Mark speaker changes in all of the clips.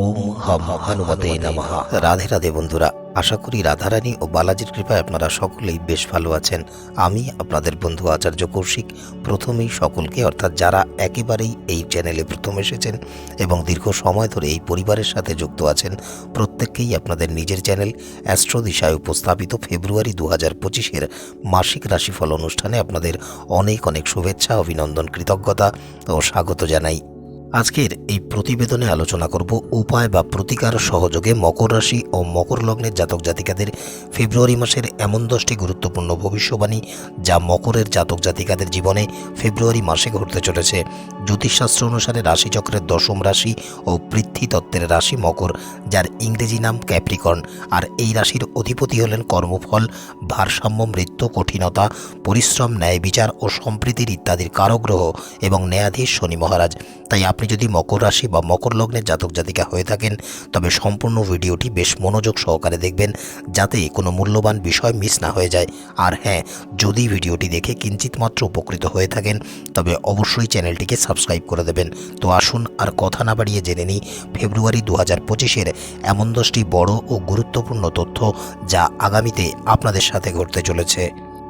Speaker 1: ওম হম হনুমতে নমঃ। রাধে রাধে বন্ধুরা, আশা করি রাধারানী ও বালাজির কৃপায় আপনারা সকলেই বেশ ভালো আছেন। আমি আপনাদের বন্ধু আচার্য কৌশিক, প্রথমেই সকলকে, অর্থাৎ যারা একেবারেই এই চ্যানেলে প্রথম এসেছেন এবং দীর্ঘ সময় ধরে এই পরিবারের সাথে যুক্ত আছেন, প্রত্যেককেই আপনাদের নিজের চ্যানেল অ্যাস্ট্রো দিশায় উপস্থাপিত ফেব্রুয়ারি দু হাজার পঁচিশের মাসিক রাশিফল অনুষ্ঠানে আপনাদের অনেক অনেক শুভেচ্ছা, অভিনন্দন, কৃতজ্ঞতা ও স্বাগত জানাই। আজকের এই প্রতিবেদনে আলোচনা করব উপায় বা প্রতিকার সহযোগে মকর রাশি ও মকর লগ্নের জাতক জাতিকাদের ফেব্রুয়ারি মাসের এমন দশটি গুরুত্বপূর্ণ ভবিষ্যবাণী যা মকরের জাতক জাতিকাদের জীবনে ফেব্রুয়ারি মাসে ঘটতে চলেছে। জ্যোতিষশাস্ত্র অনুসারে রাশিচক্রের দশম রাশি ও পৃথ্বী তত্ত্বের রাশি মকর, যার ইংরেজি নাম ক্যাপ্রিকর্ন। আর এই রাশির অধিপতি হলেন কর্মফল, ভারসাম্য, মৃত্যু, কঠিনতা, পরিশ্রম ন্যায় বিচার ও সম্প্রীতির ইত্যাদির কারগ্রহ এবং ন্যায়াধীশ শনি মহারাজ। তাই আপনি যদি মকর রাশি বা মকর লগ্নের জাতক জাতিকা হয়ে থাকেন, তবে সম্পূর্ণ ভিডিওটি বেশ মনোযোগ সহকারে দেখবেন, যাতে কোনো মূল্যবান বিষয় মিস না হয়ে যায়। আর হ্যাঁ যদি ভিডিওটি দেখে কিঞ্চিত মাত্র উপকৃত হয়ে থাকেন, তবে অবশ্যই চ্যানেলটিকে সাবস্ক্রাইব করে দেবেন। তো আসুন আর কথা না বাড়িয়ে জেনে নিই, ফেব্রুয়ারি দু হাজার পঁচিশের এমন দশটি বড় ও গুরুত্বপূর্ণ তথ্য যা আগামীতে আপনাদের সাথে ঘটতে চলেছে।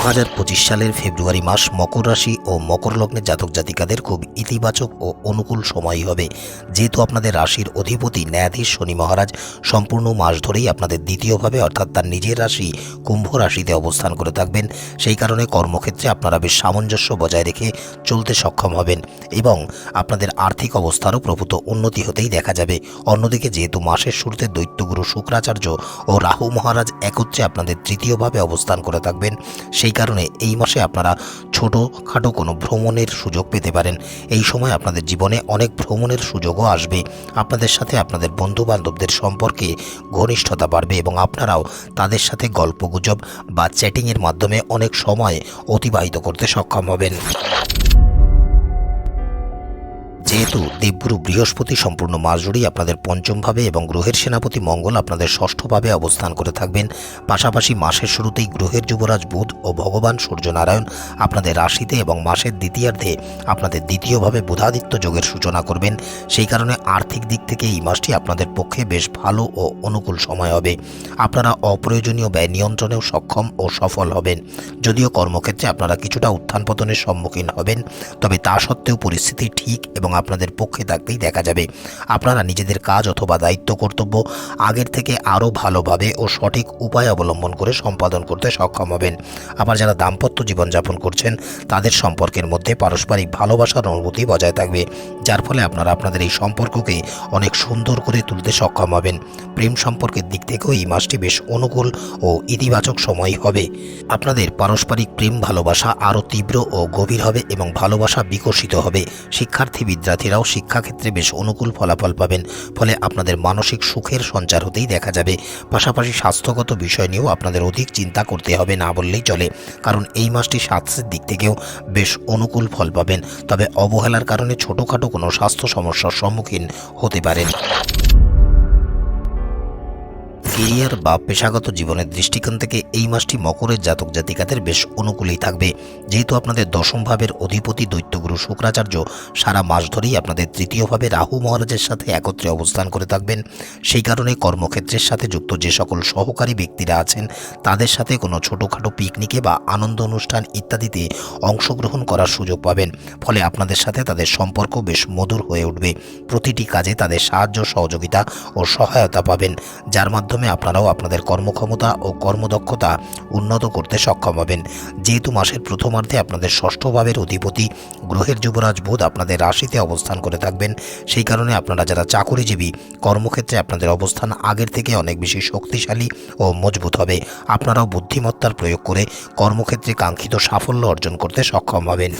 Speaker 1: দু হাজার পঁচিশ সালের ফেব্রুয়ারি মাস মকর রাশি ও মকর লগ্নের জাতক জাতিকাদের খুব ইতিবাচক ও অনুকূল সময় হবে। যেহেতু আপনাদের রাশির অধিপতি ন্যায়াধীশ শনি মহারাজ সম্পূর্ণ মাস ধরেই আপনাদের দ্বিতীয়ভাবে অর্থাৎ তার নিজের রাশি কুম্ভ রাশিতে অবস্থান করে থাকবেন। সেই কারণে কর্মক্ষেত্রে আপনারা বেশ সামঞ্জস্য বজায় রেখে চলতে সক্ষম হবেন এবং আপনাদের আর্থিক অবস্থারও প্রভূত উন্নতি হতেই দেখা যাবে। অন্যদিকে যেহেতু মাসের শুরুতে দৈত্যগুরু শুক্রাচার্য ও রাহু মহারাজ একত্রে আপনাদের তৃতীয়ভাবে অবস্থান করে থাকবেন, সেই কারণে এই মাসে আপনারা ছোটোখাটো কোনো ভ্রমণের সুযোগ পেতে পারেন। এই সময় আপনাদের জীবনে অনেক ভ্রমণের সুযোগও আসবে। আপনাদের সাথে আপনাদের বন্ধু বান্ধবদের সম্পর্কে ঘনিষ্ঠতা বাড়বে এবং আপনারাও তাদের সাথে গল্পগুজব বা চ্যাটিংয়ের মাধ্যমে অনেক সময় অতিবাহিত করতে সক্ষম হবেন। যেহেতু দেবগুরু বৃহস্পতি সম্পূর্ণ মাস জুড়েই আপনাদের পঞ্চমভাবে এবং গ্রহের সেনাপতি মঙ্গল আপনাদের ষষ্ঠভাবে অবস্থান করে থাকবেন। পাশাপাশি মাসের শুরুতেই গ্রহের যুবরাজ বুধ ও ভগবান সূর্যনারায়ণ আপনাদের রাশিতে এবং মাসের দ্বিতীয়ার্ধে আপনাদের দ্বিতীয়ভাবে বুধাদিত্য যোগের সূচনা করবেন। সেই কারণে আর্থিক দিক থেকে এই মাসটি আপনাদের পক্ষে বেশ ভালো ও অনুকূল সময় হবে। আপনারা অপ্রয়োজনীয় ব্যয় নিয়ন্ত্রণেও সক্ষম ও সফল হবেন। যদিও কর্মক্ষেত্রে আপনারা কিছুটা উত্থান পতনের সম্মুখীন হবেন, তবে তা সত্ত্বেও পরিস্থিতি ঠিক এবং আপনাদের পক্ষে থাকতেই দেখা যাবে। আপনারা নিজেদের কাজ অথবা দায়িত্ব, কর্তব্য আগের থেকে আরও ভালোভাবে ও সঠিক উপায় অবলম্বন করে সম্পাদন করতে সক্ষম হবেন। আবার যারা দাম্পত্য জীবনযাপন করছেন, তাদের সম্পর্কের মধ্যে পারস্পরিক ভালোবাসার অনুভূতি বজায় থাকবে, যার ফলে আপনারা আপনাদের এই সম্পর্ককে অনেক সুন্দর করে তুলতে সক্ষম হবেন। প্রেম সম্পর্কের দিক থেকেও এই মাসটি বেশ অনুকূল ও ইতিবাচক সময় হবে। আপনাদের পারস্পরিক প্রেম ভালোবাসা আরও তীব্র ও গভীর হবে এবং ভালোবাসা বিকশিত হবে। শিক্ষার্থী বিদ্যার্থীরাও শিক্ষাক্ষেত্রে বেশ অনুকূল ফলাফল পাবেন। ফলে আপনাদের মানসিক সুখের সঞ্চার হতেই দেখা যাবে। পাশাপাশি স্বাস্থ্যগত বিষয় নিয়েও আপনাদের অধিক চিন্তা করতে হবে না বললেই চলে। কারণ এই মাসটি স্বাস্থ্যের দিক থেকেও বেশ অনুকূল ফল পাবেন। তবে অবহেলার কারণে ছোটোখাটো কোনো স্বাস্থ্য সমস্যার সম্মুখীন হতে পারেন। কেরিয়ার বা পেশাগত জীবনের দৃষ্টিকোণ থেকে এই মাসটি মকরের জাতক জাতিকাদের বেশ অনুকূলেই থাকবে। যেহেতু আপনাদের দশম ভাবের অধিপতি দৈত্যগুরু শুক্রাচার্য সারা মাস ধরেই আপনাদের তৃতীয়ভাবে রাহু মহারাজের সাথে একত্রে অবস্থান করে থাকবেন। সেই কারণে কর্মক্ষেত্রের সাথে যুক্ত যে সকল সহকারী ব্যক্তিরা আছেন, তাদের সাথে কোনো ছোটোখাটো পিকনিকে বা আনন্দ অনুষ্ঠান ইত্যাদিতে অংশগ্রহণ করার সুযোগ পাবেন। ফলে আপনাদের সাথে তাদের সম্পর্ক বেশ মধুর হয়ে উঠবে। প্রতিটি কাজে তাদের সাহায্য, সহযোগিতা ও সহায়তা পাবেন। যার মাধ্যমে আপনারাও আপনাদের কর্মক্ষমতা ও কর্মদক্ষতা উন্নত করতে সক্ষম হবেন। যেহেতু মাসের প্রথমার্ধে আপনাদের ষষ্ঠ ভাবের অধিপতি গ্রহের যুবরাজ বুধ আপনাদের রাশিতে অবস্থান করে থাকবেন, সেই কারণে আপনারা যারা চাকরিজীবী, কর্মক্ষেত্রে আপনাদের অবস্থান আগের থেকে অনেক বেশি শক্তিশালী ও মজবুত হবে। আপনারাও বুদ্ধিমত্তার প্রয়োগ করে কর্মক্ষেত্রে কাঙ্ক্ষিত সাফল্য অর্জন করতে সক্ষম হবেন।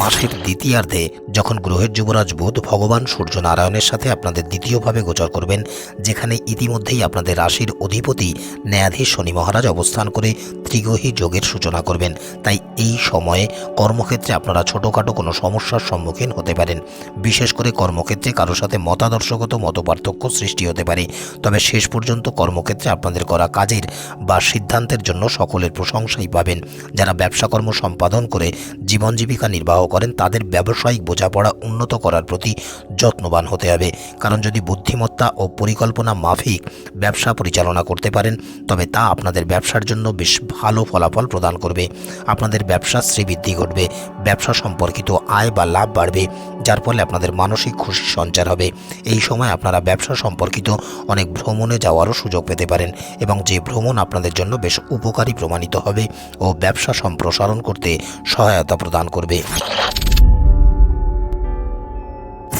Speaker 1: মাসের দ্বিতীয়ার্ধে যখন গ্রহের যুবরাজ বুধ ভগবান সূর্য নারায়ণের সাথে আপনাদের দ্বিতীয়ভাবে গোচর করবেন, যেখানে ইতিমধ্যেই আপনাদের রাশির অধিপতি ন্যায়াধীশ শনি মহারাজ অবস্থান করে ত্রিগ্রহী যোগের সূচনা করবেন। তাই এই সময়ে কর্মক্ষেত্রে আপনারা ছোটোখাটো কোনো সমস্যার সম্মুখীন হতে পারেন। বিশেষ করে কর্মক্ষেত্রে কারোর সাথে মতাদর্শগত, মতপার্থক্য সৃষ্টি হতে পারে। তবে শেষ পর্যন্ত কর্মক্ষেত্রে আপনাদের করা কাজের বা সিদ্ধান্তের জন্য সকলের প্রশংসাই পাবেন। যারা ব্যবসাকর্ম সম্পাদন করে জীবন জীবিকা নির্বাহ করেন, তাদের ব্যবসায়িক বোঝাপড়া উন্নত করার প্রতি যত্নবান হতে হবে। কারণ যদি বুদ্ধিমত্তা ও পরিকল্পনা মাফিক ব্যবসা পরিচালনা করতে পারেন, তবে তা আপনাদের ব্যবসার জন্য বেশ ভালো ফলাফল প্রদান করবে। আপনাদের ব্যবসা শ্রীবৃদ্ধি ঘটবে, ব্যবসা সম্পর্কিত আয় বা লাভ বাড়বে, যার ফলে আপনাদের মানসিক খুশি সঞ্চার হবে। এই সময় আপনারা ব্যবসা সম্পর্কিত অনেক ভ্রমণে যাওয়ারও সুযোগ পেতে পারেন এবং যে ভ্রমণ আপনাদের জন্য বেশ উপকারী প্রমাণিত হবে ও ব্যবসা সম্প্রসারণ করতে সহায়তা প্রদান করবে।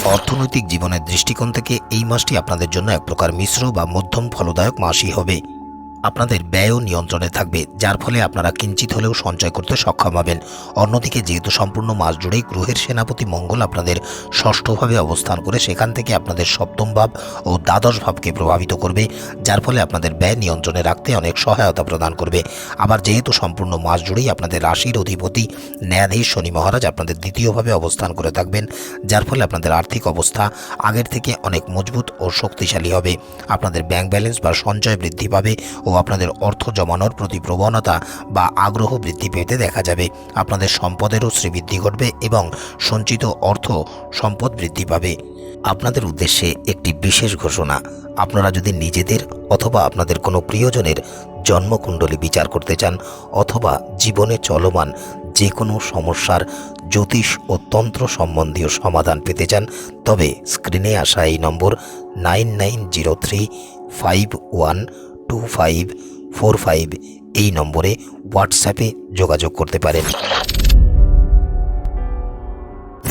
Speaker 1: অর্থনৈতিক জীবনের দৃষ্টিকোণ থেকে এই মাসটি আপনাদের জন্য এক প্রকার মিশ্র বা মধ্যম ফলদায়ক মাসই হবে। আপনাদের ব্যয়ও নিয়ন্ত্রণে থাকবে, যার ফলে আপনারা কিঞ্চিত হলেও সঞ্চয় করতে সক্ষম হবেন। অন্যদিকে, যেহেতু সম্পূর্ণ মাস জুড়েই গ্রহের সেনাপতি মঙ্গল আপনাদের ষষ্ঠভাবে অবস্থান করে সেখান থেকে আপনাদের সপ্তম ভাব ও দ্বাদশ ভাবকে প্রভাবিত করবে, যার ফলে আপনাদের ব্যয় নিয়ন্ত্রণে রাখতে অনেক সহায়তা প্রদান করবে। আবার যেহেতু সম্পূর্ণ মাস জুড়েই আপনাদের রাশির অধিপতি ন্যায়াধীশ শনি মহারাজ আপনাদের দ্বিতীয়ভাবে অবস্থান করে থাকবেন, যার ফলে আপনাদের আর্থিক অবস্থা আগের থেকে অনেক মজবুত ও শক্তিশালী হবে। আপনাদের ব্যাংক ব্যালেন্স বা সঞ্চয় বৃদ্ধি পাবে ও আপনাদের অর্থ জমানোর প্রতি প্রবণতা বা আগ্রহ বৃদ্ধি পেতে দেখা যাবে। আপনাদের সম্পদেরও শ্রীবৃদ্ধি ঘটবে এবং সঞ্চিত অর্থ সম্পদ বৃদ্ধি পাবে। আপনাদের উদ্দেশ্যে একটি বিশেষ ঘোষণা। আপনারা যদি নিজেদের অথবা আপনাদের কোনো প্রিয়জনের জন্মকুণ্ডলী বিচার করতে চান অথবা জীবনে চলমান যে কোনো সমস্যার জ্যোতিষ ও তন্ত্র সম্বন্ধীয় সমাধান পেতে চান, তবে স্ক্রিনে আসা এই number nine nine zero three five one two five four five এই নম্বরে হোয়াটসঅ্যাপে যোগাযোগ করতে পারেন।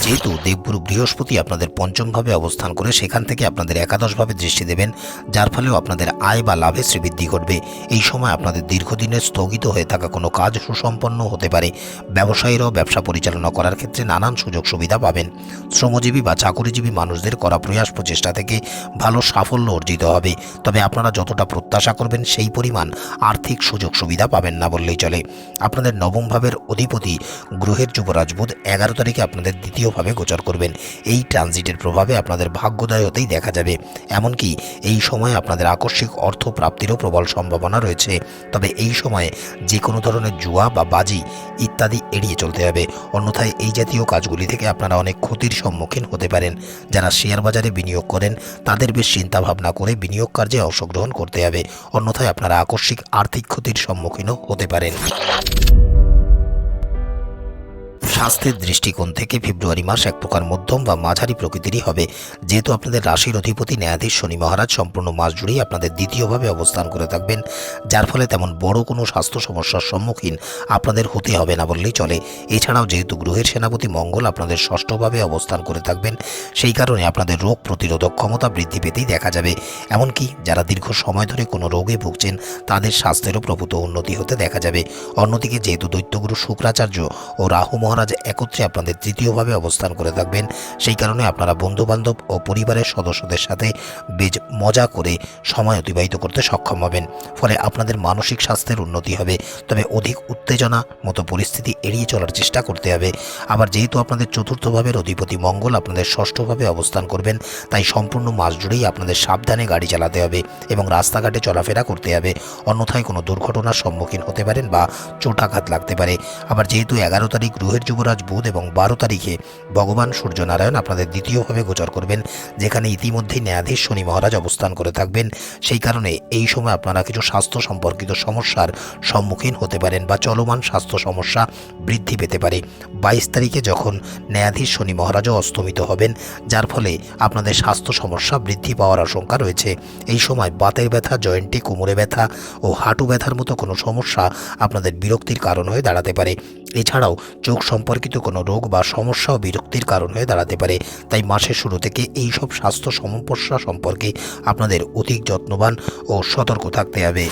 Speaker 1: যেহেতু দেবগুরু বৃহস্পতি আপনাদের পঞ্চমভাবে অবস্থান করে সেখান থেকে আপনাদের একাদশভাবে দৃষ্টি দেবেন, যার ফলেও আপনাদের আয় বা লাভে শ্রীবৃদ্ধি ঘটবে। এই সময় আপনাদের দীর্ঘদিনের স্থগিত হয়ে থাকা কোনো কাজ সুসম্পন্ন হতে পারে। ব্যবসায়ীরাও ব্যবসা পরিচালনা করার ক্ষেত্রে নানান সুযোগ সুবিধা পাবেন। শ্রমজীবী বা চাকরিজীবী মানুষদের করা প্রয়াস প্রচেষ্টা থেকে ভালো সাফল্য অর্জিত হবে। তবে আপনারা যতটা প্রত্যাশা করবেন সেই পরিমাণ আর্থিক সুযোগ সুবিধা পাবেন না বললেই চলে। আপনাদের নবম ভাবের অধিপতি গ্রহের যুবরাজ বুধ এগারো তারিখে আপনাদের দ্বিতীয়ভাবে গোচর করবেন। এই ট্রানজিটের প্রভাবে আপনাদের ভাগ্যোদয় হতেই দেখা যাবে। এমনকি এই সময় আপনাদের আকস্মিক অর্থ প্রাপ্তিরও প্রবল সম্ভাবনা রয়েছে। তবে এই সময়ে যে কোনো ধরনের জুয়া বা বাজি ইত্যাদি এড়িয়ে চলতে হবে। অন্যথায় এই জাতীয় কাজগুলি থেকে আপনারা অনেক ক্ষতির সম্মুখীন হতে পারেন। যারা শেয়ার বাজারে বিনিয়োগ করেন, তাদের বেশ চিন্তাভাবনা করে বিনিয়োগ কার্যে অংশগ্রহণ করতে হবে। অন্যথায় আপনারা আকস্মিক আর্থিক ক্ষতির সম্মুখীনও হতে পারেন। স্বাস্থ্যের দৃষ্টিকোণ থেকে ফেব্রুয়ারি মাস এক প্রকার মধ্যম বা মাঝারি প্রকৃতিরই হবে। যেহেতু আপনাদের রাশির অধিপতি, ন্যায়াধীশ শনি মহারাজ সম্পূর্ণ মাস জুড়েই আপনাদের দ্বিতীয়ভাবে অবস্থান করে থাকবেন, যার ফলে তেমন বড় কোনো স্বাস্থ্য সমস্যার সম্মুখীন আপনাদের হতে হবে না বললেই চলে। এছাড়াও যেহেতু গ্রহের সেনাপতি মঙ্গল আপনাদের ষষ্ঠভাবে অবস্থান করে থাকবেন, সেই কারণে আপনাদের রোগ প্রতিরোধক ক্ষমতা বৃদ্ধি পেতেই দেখা যাবে। এমনকি যারা দীর্ঘ সময় ধরে কোনো রোগে ভুগছেন, তাদের স্বাস্থ্যেরও প্রভূত উন্নতি হতে দেখা যাবে। অন্যদিকে যেহেতু দৈত্যগুরু শুক্রাচার্য ও রাহু মহারাজ একত্রে আপনাদের তৃতীয়ভাবে অবস্থান করে থাকবেন। সেই কারণে আপনারা বন্ধুবান্ধব ও পরিবারের সদস্যদের সাথে বেশ মজা করে সময় অতিবাহিত করতে সক্ষম হবেন। ফলে আপনাদের মানসিক স্বাস্থ্যের উন্নতি হবে, তবে অধিক উত্তেজনা মতো পরিস্থিতি এড়িয়ে চলার চেষ্টা করতে হবে। আবার যেহেতু আপনাদের চতুর্থ ভাবের অধিপতি মঙ্গল আপনাদের ষষ্ঠভাবে অবস্থান করবেন, তাই সম্পূর্ণ মাস জুড়েই আপনাদের সাবধানে গাড়ি চালাতে হবে এবং রাস্তাঘাটে চলাফেরা করতে হবে। অন্যথায় কোনো দুর্ঘটনার সম্মুখীন হতে পারেন বা চোটাঘাত লাগতে পারে। আবার যেহেতু এগারো তারিখ গ্রহের যুবরাজ বুধ এবং বারো তারিখে ভগবান সূর্যনারায়ণ আপনাদের দ্বিতীয়ভাবে গোচর করবেন, যেখানে ইতিমধ্যেই ন্যায়াধীশ শনি মহারাজ অবস্থান করে থাকবেন। সেই কারণে এই সময় আপনারা কিছু স্বাস্থ্য সম্পর্কিত সমস্যার সম্মুখীন হতে পারেন বা চলমান স্বাস্থ্য সমস্যা বৃদ্ধি পেতে পারে। বাইশ তারিখে যখন ন্যায়াধীশ শনি মহারাজও অস্তমিত হবেন, যার ফলে আপনাদের স্বাস্থ্য সমস্যা বৃদ্ধি পাওয়ার আশঙ্কা রয়েছে। এই সময় বাতের ব্যথা, জয়েন্টে কোমরে ব্যথা ও হাঁটু ব্যথার মতো কোনো সমস্যা আপনাদের বিরক্তির কারণ হয়ে দাঁড়াতে পারে। এছাড়াও চোখ সম্পর্কিত কোনো রোগ বা সমস্যা ও বিরক্তির কারণ হয়ে দাঁড়াতে পারে। তাই মাসের শুরু থেকে এই সব স্বাস্থ্য সমস্যা সম্পর্কে আপনাদের অধিক যত্নবান ও সতর্ক থাকতে হবে।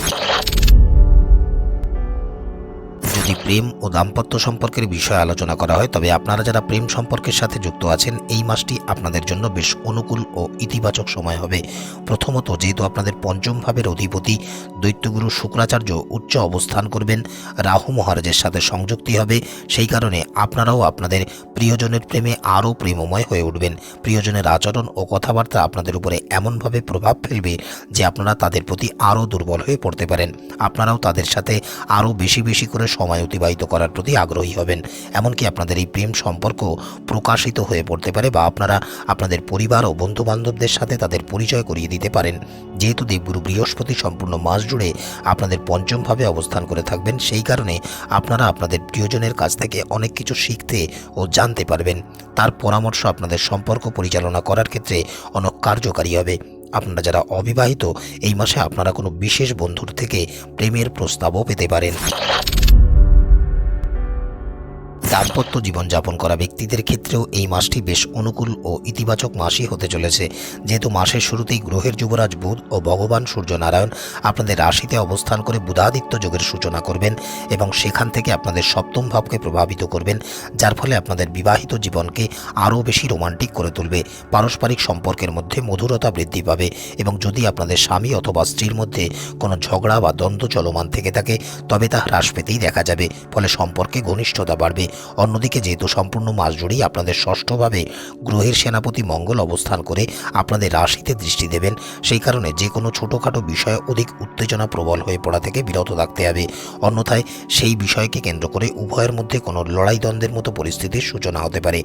Speaker 1: যদি প্রেম ও দাম্পত্য সম্পর্কের বিষয়ে আলোচনা করা হয়, তবে আপনারা যারা প্রেম সম্পর্কের সাথে যুক্ত আছেন, এই মাসটি আপনাদের জন্য বেশ অনুকূল ও ইতিবাচক সময় হবে। প্রথমত, যেহেতু আপনাদের পঞ্চম ভাবের অধিপতি দৈত্যগুরু শুক্রাচার্য উচ্চ অবস্থান করবেন, রাহু মহারাজের সাথে সংযুক্তি হবে, সেই কারণে আপনারাও আপনাদের প্রিয়জনের প্রেমে আরও প্রেমময় হয়ে উঠবেন। প্রিয়জনের আচরণ ও কথাবার্তা আপনাদের উপরে এমনভাবে প্রভাব ফেলবে যে আপনারা তাদের প্রতি আরও দুর্বল হয়ে পড়তে পারেন। আপনারাও তাদের সাথে আরও বেশি বেশি করে সময় অতিবাহিত করার প্রতি আগ্রহী হবেন। এমনকি আপনাদের এই প্রেম সম্পর্ক প্রকাশিত হয়ে পড়তে পারে বা আপনারা আপনাদের পরিবার ও বন্ধু বান্ধবদের সাথে তাদের পরিচয় করিয়ে দিতে পারেন। যেহেতু দেবগুরু বৃহস্পতি সম্পূর্ণ মাস জুড়ে আপনাদের পঞ্চমভাবে অবস্থান করে থাকবেন, সেই কারণে আপনারা আপনাদের প্রিয়জনের কাছ থেকে অনেক কিছু শিখতে ও জানতে পারবেন। তার পরামর্শ আপনাদের সম্পর্ক পরিচালনা করার ক্ষেত্রে অনেক কার্যকারী হবে। আপনারা যারা অবিবাহিত, এই মাসে আপনারা কোনো বিশেষ বন্ধুর থেকে প্রেমের প্রস্তাবও পেতে পারেন। দাম্পত্য জীবনযাপন করা ব্যক্তিদের ক্ষেত্রেও এই মাসটি বেশ অনুকূল ও ইতিবাচক মাসই হতে চলেছে। যেহেতু মাসের শুরুতেই গ্রহের যুবরাজ বুধ ও ভগবান সূর্যনারায়ণ আপনাদের রাশিতে অবস্থান করে বুধাদিত্য যোগের সূচনা করবেন এবং সেখান থেকে আপনাদের সপ্তম ভাবকে প্রভাবিত করবেন, যার ফলে আপনাদের বিবাহিত জীবনকে আরও বেশি রোমান্টিক করে তুলবে, পারস্পরিক সম্পর্কের মধ্যে মধুরতা বৃদ্ধি পাবে এবং যদি আপনাদের স্বামী অথবা স্ত্রীর মধ্যে কোনো ঝগড়া বা দ্বন্দ্ব চলমান থেকে থাকে, তবে তা হ্রাস পেতেই দেখা যাবে, ফলে সম্পর্কে ঘনিষ্ঠতা বাড়বে। অন্যদিকে যেহেতু সম্পূর্ণ মাস জুড়েই আপনাদের ষষ্ঠভাবে গ্রহের সেনাপতি মঙ্গল অবস্থান করে আপনাদের রাশিতে দৃষ্টি দেবেন, সেই কারণে যে কোনো ছোটোখাটো বিষয়ে অধিক উত্তেজনা প্রবল হয়ে পড়া থেকে বিরত থাকতে হবে। অন্যথায় সেই বিষয়কে কেন্দ্র করে উভয়ের মধ্যে কোনো লড়াই দ্বন্দ্বের মতো পরিস্থিতির সূচনা হতে পারে।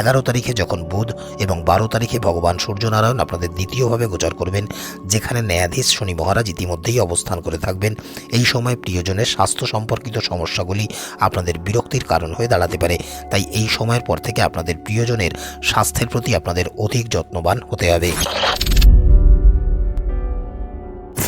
Speaker 1: এগারো তারিখে যখন বুধ এবং বারো তারিখে ভগবান সূর্যনারায়ণ আপনাদের দ্বিতীয়ভাবে গোচর করবেন, যেখানে ন্যায়াধীশ শনি মহারাজ ইতিমধ্যেই অবস্থান করে থাকবেন। এই সময় প্রিয়জনের স্বাস্থ্য সম্পর্কিত সমস্যাগুলি আপনাদের বিরক্তির কারণ হয়ে দাঁড়াতে পারে। তাই এই সময়ের পর থেকে আপনাদের প্রিয়জনের স্বাস্থ্যের প্রতি আপনাদের অধিক যত্নবান হতে হবে।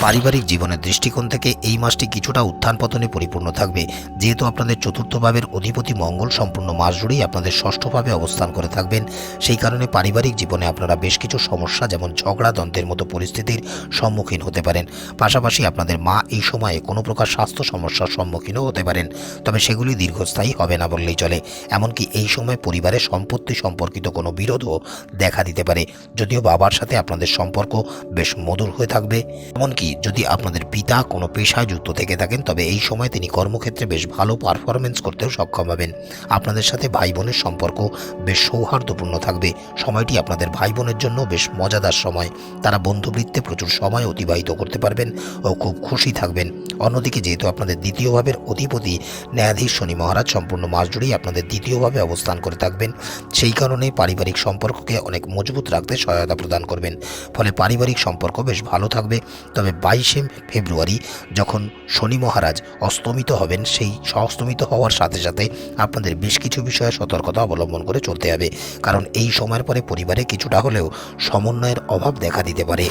Speaker 1: পারিবারিক জীবনের দৃষ্টিকোণ থেকে এই মাসটি কিছুটা উত্থান পতনে পরিপূর্ণ থাকবে। যেহেতু আপনাদের চতুর্থ ভাবের অধিপতি মঙ্গল সম্পূর্ণ মাস জুড়েই আপনাদের ষষ্ঠভাবে অবস্থান করে থাকবেন। সেই কারণে পারিবারিক জীবনে আপনারা বেশ কিছু সমস্যা, যেমন ঝগড়া, দ্বন্দ্বের মতো পরিস্থিতির সম্মুখীন হতে পারেন। পাশাপাশি আপনাদের মা এই সময়ে কোনো প্রকার স্বাস্থ্য সমস্যার সম্মুখীনও হতে পারেন, তবে সেগুলি দীর্ঘস্থায়ী হবে না বললেই চলে। এমনকি এই সময় পরিবারের সম্পত্তি সম্পর্কিত কোনো বিরোধও দেখা দিতে পারে, যদিও বাবার সাথে আপনাদের সম্পর্ক বেশ মধুর হয়ে থাকবে। এমনকি যদি আপনাদের পিতা কোনো পেশায় যুক্ত থেকে থাকেন, তবে এই সময় তিনি কর্মক্ষেত্রে বেশ ভালো পারফরমেন্স করতেও সক্ষম হবেন। আপনাদের সাথে ভাই বোনের সম্পর্ক বেশ সৌহার্দ্যপূর্ণ থাকবে। সময়টি আপনাদের ভাই বোনের জন্য বেশ মজাদার সময়। তারা বন্ধুবৃত্তে প্রচুর সময় অতিবাহিত করতে পারবেন ও খুব খুশি থাকবেন। অন্যদিকে যেহেতু আপনাদের দ্বিতীয় ভাবের অধিপতি ন্যায়াধীশ শনি মহারাজ সম্পূর্ণ মাস জুড়েই আপনাদের দ্বিতীয়ভাবে অবস্থান করে থাকবেন, সেই কারণে পারিবারিক সম্পর্ককে অনেক মজবুত রাখতে সহায়তা প্রদান করবেন। ফলে পারিবারিক সম্পর্ক বেশ ভালো থাকবে। তবে বাইশে ফেব্রুয়ারি, যখন শনি মহারাজ অস্তমিত হবেন, সেই অস্তমিত হওয়ার সাথে সাথে আপনাদের বেশ কিছু বিষয়ে সতর্কতা অবলম্বন করে চলতে হবে। কারণ এই সময়ের পরে পরিবারে কিছুটা হলেও সমন্বয়ের অভাব দেখা দিতে পারে।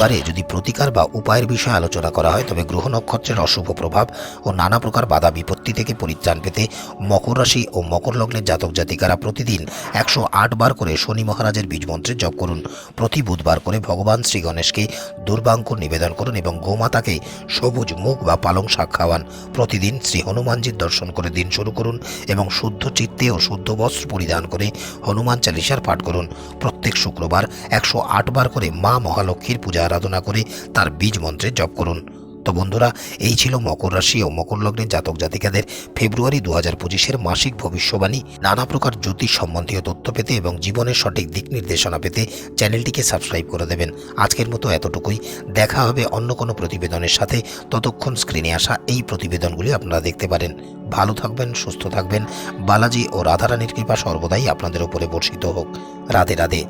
Speaker 1: এবারে যদি প্রতিকার বা উপায়ের বিষয়ে আলোচনা করা হয়, তবে গ্রহ নক্ষত্রের অশুভ প্রভাব ও নানা প্রকার বাধা বিপত্তি থেকে পরিত্রাণ পেতে মকর রাশি ও মকর লগ্নের জাতক জাতিকারা প্রতিদিন একশো আট বার করে শনি মহারাজের বীজমন্ত্রে জপ করুন। প্রতি বুধবার করে ভগবান শ্রী গণেশকে দুর্বাঙ্কুর নিবেদন করুন এবং গোমাতাকে সবুজ মুখ বা পালং শাক খাওয়ান। প্রতিদিন শ্রী হনুমানজির দর্শন করে দিন শুরু করুন এবং শুদ্ধ চিত্তে ও শুদ্ধ বস্ত্র পরিধান করে হনুমান চালিসার পাঠ করুন। প্রত্যেক শুক্রবার একশো আট বার করে মা মহালক্ষ্মীর পূজা আরাধনা করে তার বীজ মন্ত্রে জপ করুন। তো বন্ধুরা, এই ছিল মকর রাশি ও মকর লগ্নের জাতক জাতিকাদের ফেব্রুয়ারি দু হাজার পঁচিশের মাসিক ভবিষ্যবাণী। নানা প্রকার জ্যোতিষ সম্বন্ধীয় তথ্য পেতে এবং জীবনের সঠিক দিক নির্দেশনা পেতে চ্যানেলটিকে সাবস্ক্রাইব করে দেবেন। আজকের মতো এতটুকুই। দেখা হবে অন্য কোনো প্রতিবেদনের সাথে। ততক্ষণ স্ক্রিনে আসা এই প্রতিবেদনগুলি আপনারা দেখতে পারেন। ভালো থাকবেন, সুস্থ থাকবেন। বালাজি ও রাধারানীর কৃপা সর্বদাই আপনাদের উপরে বর্ষিত হোক। রাধে রাধে।